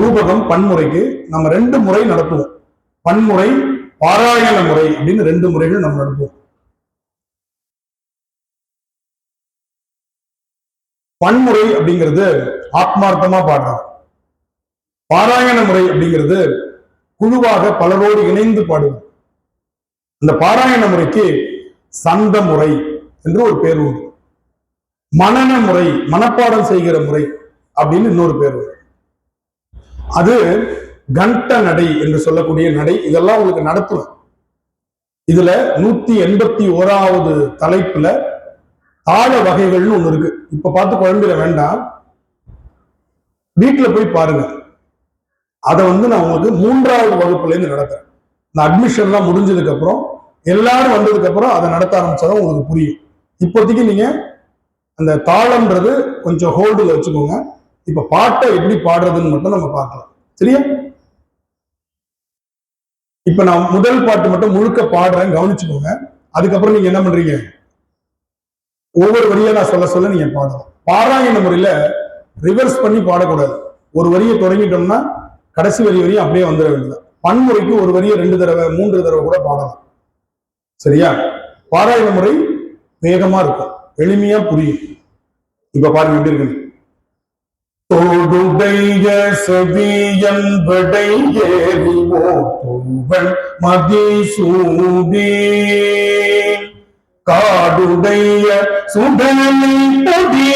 ரூபகம் பன்முறைக்கு நம்ம ரெண்டு முறை நடத்துவோம். பன்முறை பாராயண முறை அப்படின்னு ரெண்டு முறைகள் நம்ம நடத்துவோம். பன்முறை அப்படிங்கிறது ஆத்மார்த்தமா பாடுறாங்க பாராயண முறை அப்படிங்கிறது குழுவாக பலரோடு இணைந்து பாடுவோம் இந்த பாராயண முறைக்கு சந்த முறை என்று ஒரு பேர் உண்டு. மனன முறை மனப்பாடம் செய்கிற முறை அப்படின்னு இன்னொரு பேர் உண்டு. அது கண்ட நடை என்று சொல்லக்கூடிய நடை. இதெல்லாம் உங்களுக்கு நடத்துவேன் இதுல நூத்தி எண்பத்தி ஓராவது தலைப்புல தாள வகைகள்னு ஒண்ணு இருக்கு. இப்ப பார்த்து குழம்பிட வேண்டாம். வீட்டுல போய் பாருங்க. அதை வந்து நான் உங்களுக்கு மூன்றாவது வகுப்புல இருந்து நடத்துறேன். இந்த அட்மிஷன்லாம் முடிஞ்சதுக்கு அப்புறம் எல்லாரும் வந்ததுக்கு அப்புறம் அதை நடத்த ஆரம்பிச்சாதான் உங்களுக்கு புரியும். இப்போதைக்கு நீங்க அந்த தாளம்ன்றது கொஞ்சம் ஹோல்டுல வச்சுக்கோங்க. இப்ப பாட்டை எப்படி பாடுறதுன்னு மட்டும் நம்ம பார்க்கலாம். சரியா? இப்ப நான் முதல் பாட்டு மட்டும் முழுக்க பாடுறேன் கவனிச்சுக்கோங்க. அதுக்கப்புறம் நீங்க என்ன பண்றீங்க? ஒவ்வொரு வரியா நான் சொல்ல சொல்ல நீங்க பாடலாம். பாராயண முறையில ரிவர்ஸ் பண்ணி பாடக்கூடாது. ஒரு வரியை தொடங்கிட்டோம்னா கடைசி வரி வரையும் அப்படியே வந்துட வேண்டியது பன்முறைக்கு ஒரு வரியை ரெண்டு தடவை மூன்று தடவை கூட பாடலாம். சரியா? பாராயண முறை வேகமா இருக்கும். எளிமையா புரியும். இப்ப பாருங்க எப்படி இருக்கு தோடுடைய செவியன் விடை ஏறிவோ தூவன் மதிசூடி. காடுடைய சுடலை பொடி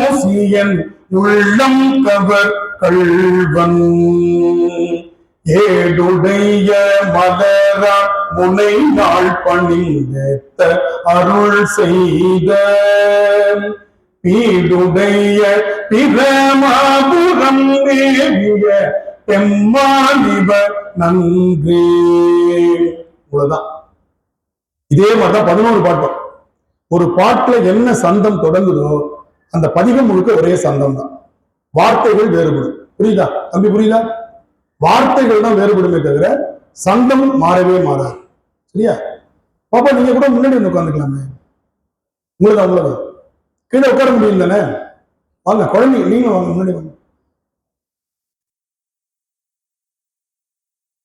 பூசியன் உள்ளம் கவர் கல்வன் ஏடுடைய மலரா முனை நாள் பணிந்த அருள் செய்த பீடுடைய பிரமாபுரம் தேவிய பெம்மானிவ நன்றி. இவ்வளவுதான். இதே மாதிரிதான் பதினோரு பாட்டம் ஒரு பாட்டுல என்ன சந்தம் தொடங்குதோ அந்த பதிகம் முழுக்க ஒரே சந்தம் தான் வார்த்தைகள் வேறுபடும். புரியுதா? தம்பி புரியுதா? வார்த்தைகள் தான் வேறுபடுமே தவிர சந்தம் மாறவே மாறாது. சரியா? பாப்பா நீங்க கூட முன்னாடி உட்காந்துக்கலாமே உங்களுக்கு அவ்வளவு கீழே உட்கார முடியும் தானே வாங்க குழந்தைங்க நீங்களும் வாங்க முன்னாடி வாங்க.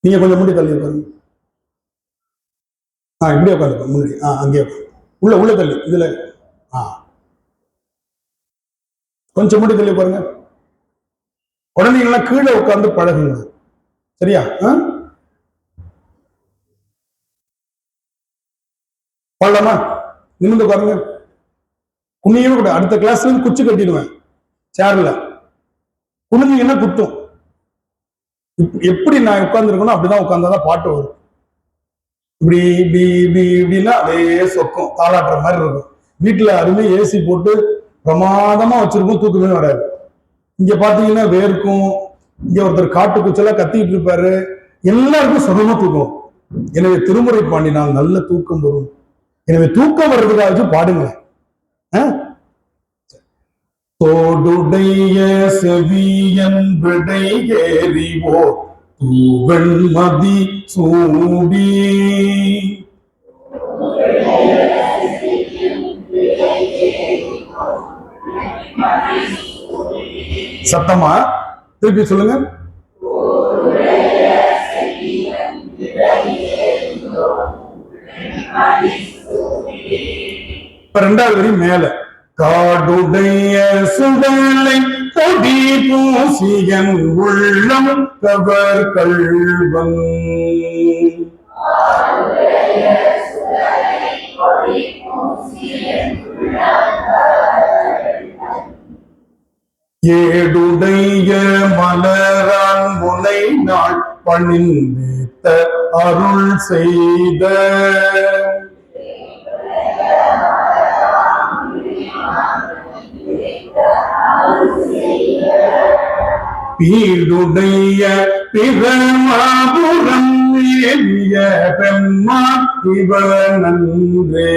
நீங்க கொஞ்சம் முடி தள்ளி உட்காருங்க. ஆ இப்படியே உட்காந்துக்கோ முன்னாடி. ஆ அங்கேயே உள்ள உள்ள தள்ளி இதுல. ஆ. கொஞ்சம் முடி தள்ளி பாருங்க குழந்தைங்களாம் கீழே உட்கார்ந்து பழகுங்க. சரியா? ஆ? நிமிந்து பாருங்க குனியவே கூட அடுத்த கிளாஸ்ல இருந்து குச்சி கட்டிடுவேன். சேர்ல குனிஞ்சிங்கன்னா குத்தும். இப்- எப்படி நான் உட்காந்துருக்கணும் அப்படிதான் உட்காந்தாதான் பாட்டு வரும். இப்படி இப்படி இப்படி இப்படின்னா அதே சொக்கும். தாளாட்டுற மாதிரி இருக்கும். வீட்டுல அருமை ஏசி போட்டு பிரமாதமா வச்சிருக்கும் தூக்கமே வராது. இங்க பாத்தீங்கன்னா வேர்க்கும் இங்க ஒருத்தர் காட்டு குச்சலா கத்திக்கிட்டு இருப்பாரு. எல்லாருக்கும் சுகமா தூக்கம் எனவே திருமுறை பாண்டினால் நல்ல தூக்கம் வரும். எனவே தூக்கம் வர்றதுக்காக பாடுங்களேன். தோடுடைய செவியன் விடை ஏறிவோ தூவன் மதி சூடி. சத்தமா? திருப்பி சொல்லுங்க. ரெண்டாவது வரி மேல. காடுடைய சுடலை கொடி பூசியன் உள்ளம் கவர் கள்வன் ஏடுடைய மலரான் முனை நாள் பணிந்தேத்த அருள் செய்த. பீடுடைய பிரமாபுரம் எளிய பெம்மா இவ நன்றே.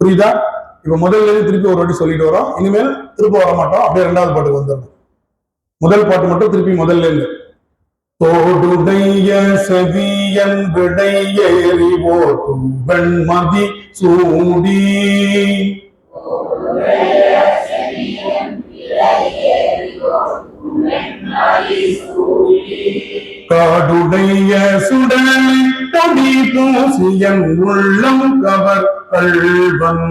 புரியுதா? இப்ப முதல்ல இருந்து திருப்பி ஒரு வாட்டி சொல்லிட்டு வரோம். இனிமேல் திருப்ப வர மாட்டோம் அப்படியே ரெண்டாவது பாட்டுக்கு வந்துடும் முதல் பாட்டு மட்டும் திருப்பி முதல்ல இருந்து. தோடுடைய செவியன் விடையேறிவோ தூவன் மதி சூடி காடுடைய சுடலை பொடி பூசியன் உள்ளம் கவர் கல்வன்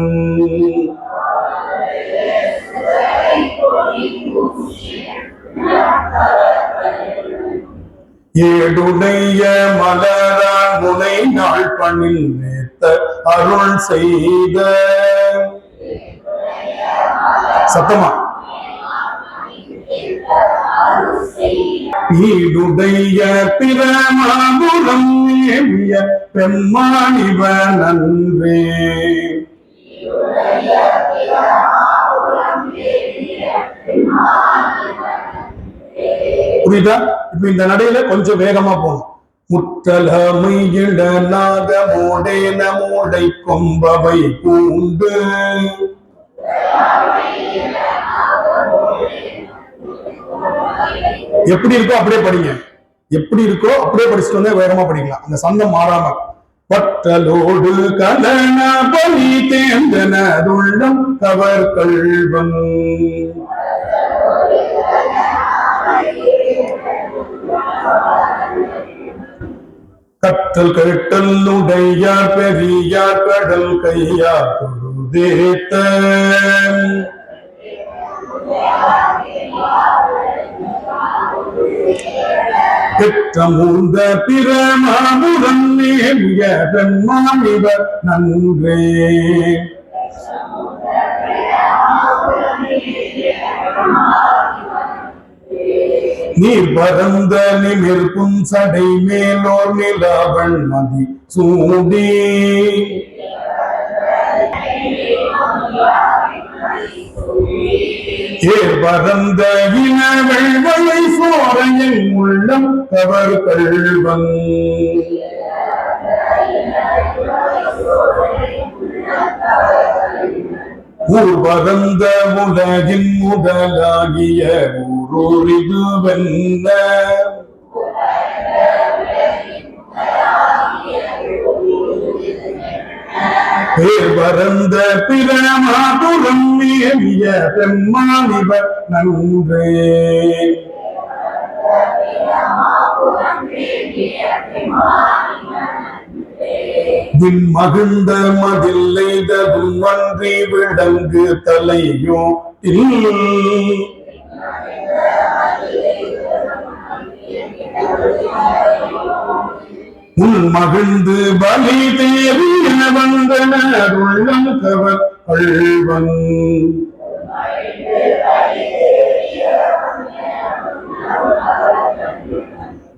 Thank you. ஏடுடைய மலரான் முனை நாள் பணில் நேத்த அருள் செய்த சத்தமா? ஈடுடைய பிரமாபுரம் ஏவிய பெம்மானிவ நன்றே புரியுதா? இப்ப இந்த நடையில கொஞ்சம் வேகமா போகணும். முத்தல மையிட மோடேன மோடை கொம்பவை பூண்டு எப்படி இருக்கோ அப்படியே படிங்க. எப்படி இருக்கோ அப்படியே படிச்சுட்டு வந்தா வேகமா படிக்கலாம். அந்த சந்தம் மாறாம பட்டலோடு கலன பலி தேர்ந்தனதுள்ளம் கவர் கல்வன் கற்றல் கட்டல் உடையார் பெரியார் கடல் கையார் தொழுதேத்த. பெற்றமூந்த பிரமாபுரம் நேமிய பெண்மானிவர் நன்றே. நீர் பரந்த நிமிர்க்கும் சடை மேலோர் நிலவன் மதி சூடி. ஏர் பரந்த இனவள் வலை சோரையின் உள்ளம் கவர் கல்வன் ஊர் உலகின் முதலாகிய ஊர். பேர் பரந்த பிரமாபுரம் மேவிய பெம்மானிவர் நன்றே. விண் மகிழ்ந்த மதில்லைததும் அன்றி விடங்கு தலையோ உன் மகிழ்ந்து பலி தேறிய வந்தனர் உள்ளம் கவர் அழ்வன்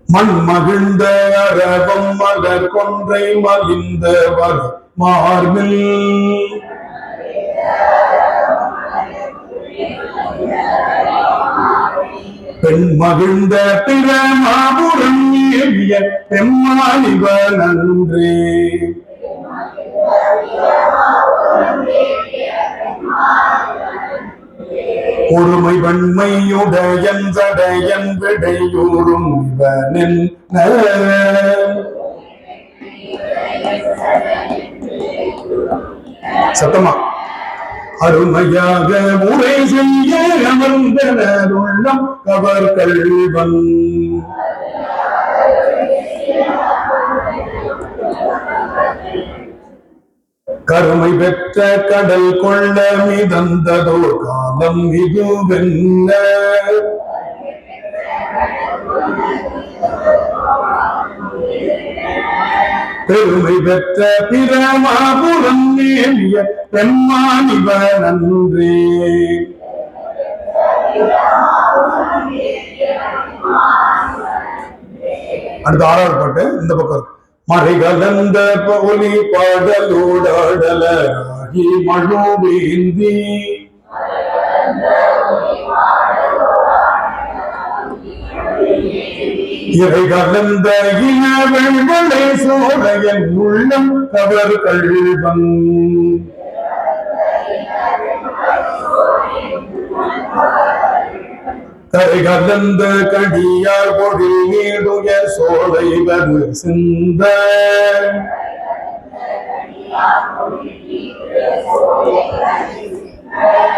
மண் மகிழ்ந்த அரவம் மலர் கொன்றை மலிந்த வர் மார்பில். பெண் மகிழ்ந்த பிற மாபுரம் ஏவிய பெம்மானிவ நன்றே. ஒருமை வன்மையுடையன் சடையன் விடையூறும் இவனின் சத்தமா? அருமையாக உரை செய்ய அமர்ந்தனர் உள்ளம் கவர் கல்வன் கருமை பெற்ற கடல் கொள்ள மிதந்ததோ காலம் இதுவென்ன? பெருமை பெற்ற பிரமாபுரம் நேமிய பெம்மானிவ நன்றே அடுத்த ஆறாவது பாட்டு இந்த பக்கம் இருக்கு. மறைகலந்த கலந்த பாடலோடாடலாகி மழுவேந்தி இறை கலந்த இனவெள்வளை சோழையன் உள்ளம் கவர் கழிவன் Thank you. கலந்த கடியார் பொழில் நீடுய சோலை வரு சிந்த.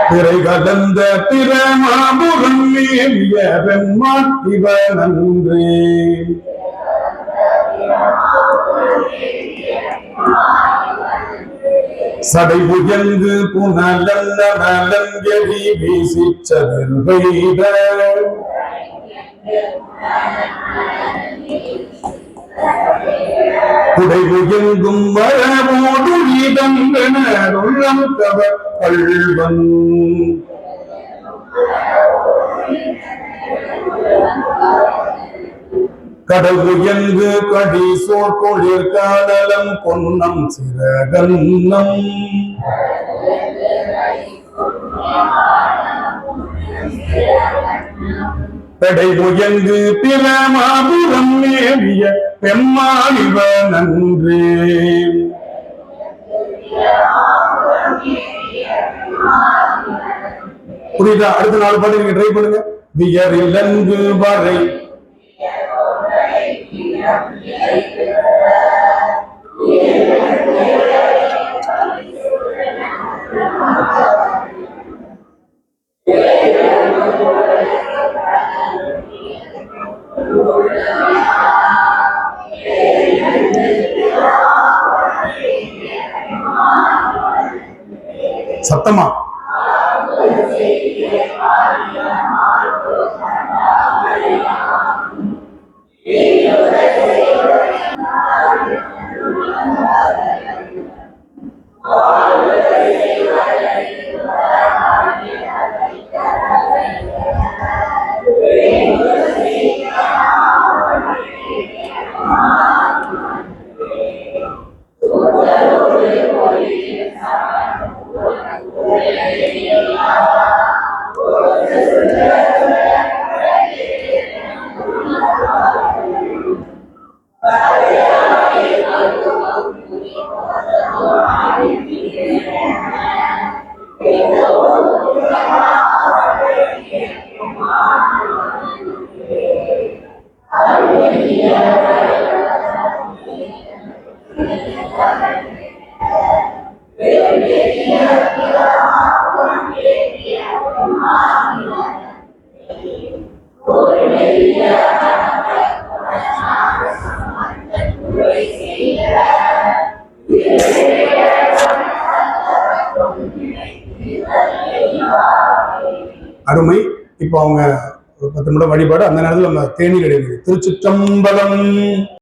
திரை கடந்த பிரமாபுரம் மேவிய வெண்மாட்டிவ நன்றே சடை புயங்கு புனலல்ல நலங்கெறி வீசிச்சதில் பெய்த குடை புயங்கும் வரவோடு இதங்கன கவர் கடவு எங்கு கடி சோர்கொழிர் காடலம் பொன்னம் சிறகன்னம். தடை முயங்கு பிரமாபுரம் மேவிய பெம்மானிவ நன்றே. புரியுதா? அடுத்த நாலு பாட்டு நீங்க ட்ரை பண்ணுங்க. வியரில் வியரிலங்கு வரை சத்தமா? வாழ்வுரை செய்வதறிவார் அருமை. இப்போ அவங்க பத்து நிமிடம் வழிபாடு. அந்த நேரத்தில் நம்ம தேநீர் இடைவெளி திருச்சிற்றம்பலம்.